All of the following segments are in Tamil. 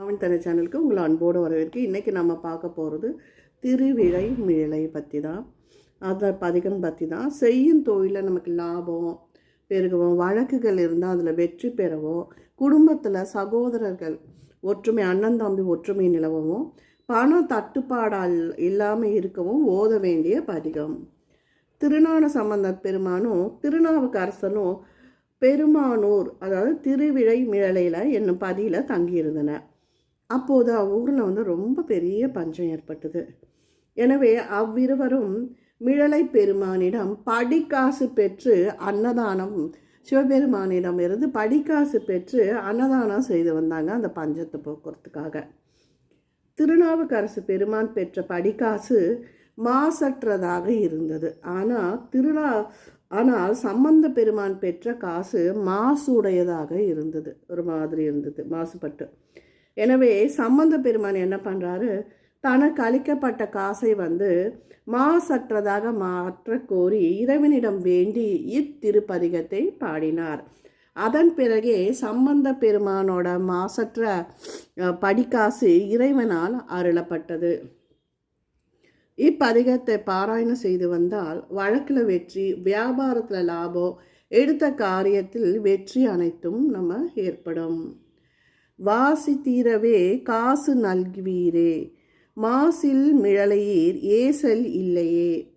அவன் தன சேனலுக்கு உங்களை அன்போடு வரவேற்கு இன்றைக்கி நம்ம பார்க்க போகிறது திருவிழை மிழலை பற்றி தான் அதை பதிகம் பற்றி தான் செய்யும் தொழிலில் நமக்கு லாபம் பெருகவும் வழக்குகள் இருந்தால் அதில் வெற்றி பெறவும் குடும்பத்தில் சகோதரர்கள் ஒற்றுமை அண்ணன் தம்பி ஒற்றுமை நிலவவும் பண தட்டுப்பாடால் இல்லாமல் இருக்கவும் ஓத வேண்டிய பதிகம். திருஞான சம்பந்த பெருமானும் திருநாவுக்கரசனும் பெருமானூர் அதாவது திருவிழை மிழலையில் என்னும் பதியில் தங்கியிருந்தனர். அப்போது அவ்வூரில் வந்து ரொம்ப பெரிய பஞ்சம் ஏற்பட்டது. எனவே அவ்விருவரும் மிழலை பெருமானிடம் படிக்காசு பெற்று அன்னதானம் சிவபெருமானிடம் இருந்து படிக்காசு பெற்று அன்னதானம் செய்து வந்தாங்க அந்த பஞ்சத்தை போக்குறதுக்காக. திருநாவுக்கரசு பெருமான் பெற்ற படிக்காசு மாசற்றதாக இருந்தது. ஆனால் திருநா ஆனால் சம்பந்த பெருமான் பெற்ற காசு மாசுடையதாக இருந்தது. ஒரு மாதிரி இருந்தது மாசுபட்டு. எனவே சம்பந்த பெருமான் என்ன பண்ணுறாரு தனக்கு அளிக்கப்பட்ட காசை வந்து மாசற்றதாக மாற்ற கோரி இறைவனிடம் வேண்டி இத்திருப்பதிகத்தை பாடினார். அதன் பிறகே சம்பந்த பெருமானோட மாசற்ற படிக்காசு இறைவனால் அருளப்பட்டது. இப்பதிகத்தை பாராயணம் செய்து வந்தால் வழக்கில் வெற்றி வியாபாரத்தில் லாபம் எடுத்த காரியத்தில் வெற்றி அனைத்தும் நம்ம ஏற்படும். வாசி தீரவே காசு நல்குவீரே. மாசில் மிழலையீர் ஏசல் இல்லையே.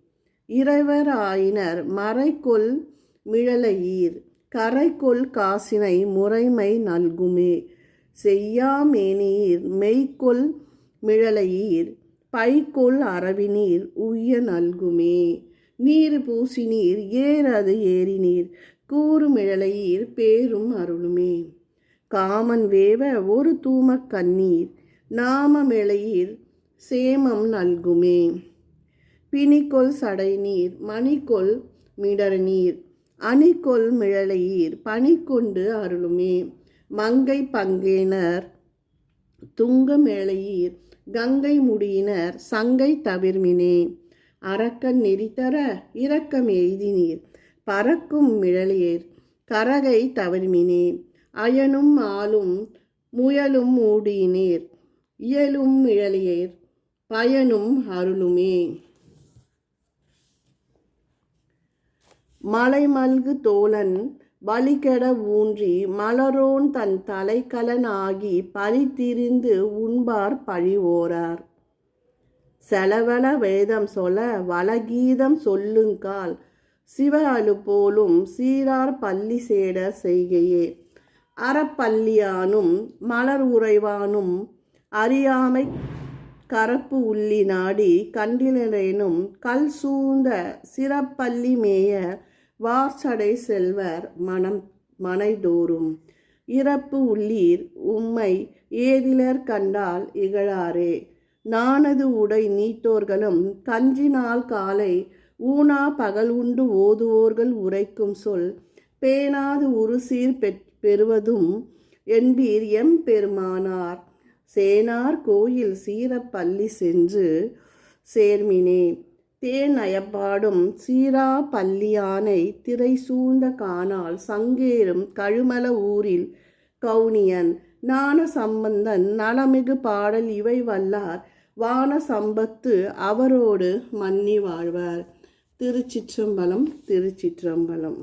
இறைவர் ஆயினர் மறைக்கொள் மிழலையீர் கரைக்கொள் காசினை முறைமை நல்குமே. செய்யாமேனீர் மெய்க்கொள் மிழலையீர் பைக்கொள் அரவினீர் உய்ய நல்குமே. நீர் பூசினீர் ஏறது ஏறினீர் கூறுமிழலையீர் பேரும் அருளுமே. காமன் வேவ ஒரு தூமக் கண்ணீர் நாமமிழையீர் சேமம் நல்குமே. பிணிக்கொள் சடைநீர் மணிக்கொள் மிடர்நீர் அணிக்கொள் மிழலையீர் பனிக்கொண்டு அருளுமே. மங்கை பங்கேனர் துங்க மேளையீர் கங்கை முடியினர் சங்கை தவிர்மினே. அரக்கன் நெறித்தர இரக்கம் எய்தினீர் பறக்கும் மிழலியர் கரகை தவிர்மினே. அயனும் ஆளும் முயலும் மூடினீர். இயலும் மிழலியர் பயனும் அருளுமே. மலைமல்கு தோழன் வலிகெட ஊன்றி மலரோன் தன் தலைக்கலனாகி ஆகி பலித்திரிந்து உண்பார் பழிவோரார். செலவள வேதம் சொல்ல வளகீதம் சொல்லுங்கால் சிவ அலு போலும் சீரார் பள்ளி சேட செய்கையே. அறப்பள்ளியானும் மலர் உறைவானும் அறியாமை கரப்பு உள்ளி நாடி கண்டிலரேனும் கல் சூழ்ந்த சிறப்பள்ளி மேய வார்சடை செல்வர் மனம் மனைதோறும். இறப்பு உள்ளீர் உம்மை ஏதிலர் கண்டால் இகழாரே. நானது உடை நீத்தோர்களும் கஞ்சினால் காலை ஊனா பகல் உண்டு ஓதுவோர்கள் உரைக்கும் சொல். பேணாது உருசீர் பெற் பெறுவதும் என்பீர் எம் பெருமானார் சேனார் கோயில் சீரப்பள்ளி சென்று சேர்மினே. தேன் அயப்பாடும் சீரா பள்ளியானை திரை சூழ்ந்த காணால் சங்கேறும் கழுமல ஊரில் கவுனியன். ஞான சம்பந்தன் நலமிகு பாடல் இவை வல்லார். வான சம்பத்து அவரோடு மன்னி வாழ்வார். திருச்சிற்றம்பலம் திருச்சிற்றம்பலம்.